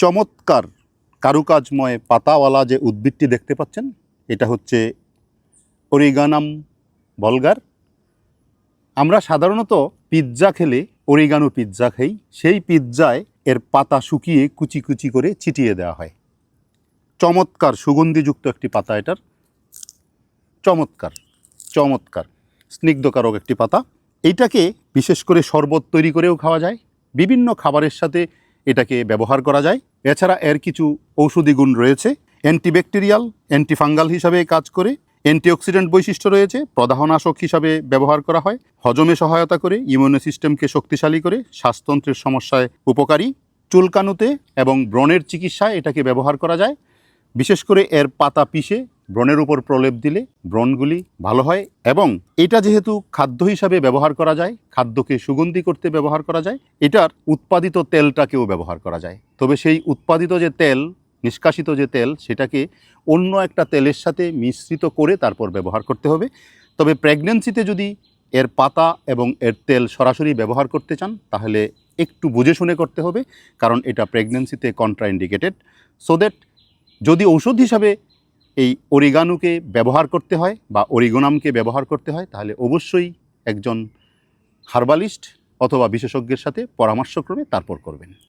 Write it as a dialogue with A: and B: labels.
A: চমৎকার কারুকাজময় পাতাওয়ালা যে উদ্ভিদটি দেখতে পাচ্ছেন, এটা হচ্ছে অরিগানাম বলগার। আমরা সাধারণত পিৎজা খেলে অরিগানো পিৎজা খাই, সেই পিৎজায় এর পাতা শুকিয়ে কুচি কুচি করে ছিটিয়ে দেওয়া হয়। চমৎকার সুগন্ধিযুক্ত একটি পাতা এটার। চমৎকার চমৎকার, স্নিগ্ধকারক একটি পাতা। এইটাকে বিশেষ করে শরবত তৈরি করেও খাওয়া যায়। বিভিন্ন খাবারের সাথে এটাকে ব্যবহার করা যায়। এছাড়া এর কিছু ঔষধি গুণ রয়েছে। অ্যান্টিব্যাকটেরিয়াল, অ্যান্টিফাঙ্গাল হিসাবে কাজ করে, অ্যান্টিঅক্সিডেন্ট বৈশিষ্ট্য রয়েছে প্রদাহনাশক হিসাবে ব্যবহার করা হয়, হজমে সহায়তা করে, ইমিউনো সিস্টেমকে শক্তিশালী করে, শ্বাসতন্ত্রের সমস্যায় উপকারী, চুলকানুতে এবং ব্রণের চিকিৎসায় এটাকে ব্যবহার করা যায়। বিশেষ করে এর পাতা পিষে ব্রণের উপর প্রলেপ দিলে ব্রণগুলি ভালো হয় এবং এটা যেহেতু খাদ্য হিসাবে ব্যবহার করা যায়, খাদ্যকে সুগন্ধি করতে ব্যবহার করা যায়, এটার উৎপাদিত তেলটাকেও ব্যবহার করা যায়। তবে সেই উৎপাদিত যে তেল, নিষ্কাশিত যে তেল, সেটাকে অন্য একটা তেলের সাথে মিশ্রিত করে তারপর ব্যবহার করতে হবে। তবে প্রেগনেন্সিতে যদি এর পাতা এবং এর তেল সরাসরি ব্যবহার করতে চান, তাহলে একটু বুঝে শুনে করতে হবে, কারণ এটা প্রেগনেন্সিতে কন্ট্রাইন্ডিকেটেড। সো দ্যাট যদি ঔষধ হিসাবে এই অরিগানুকে ব্যবহার করতে হয় বা অরিগোনামকে ব্যবহার করতে হয়, তাহলে অবশ্যই একজন হার্বালিস্ট অথবা বিশেষজ্ঞের সাথে পরামর্শক্রমে তারপর করবেন।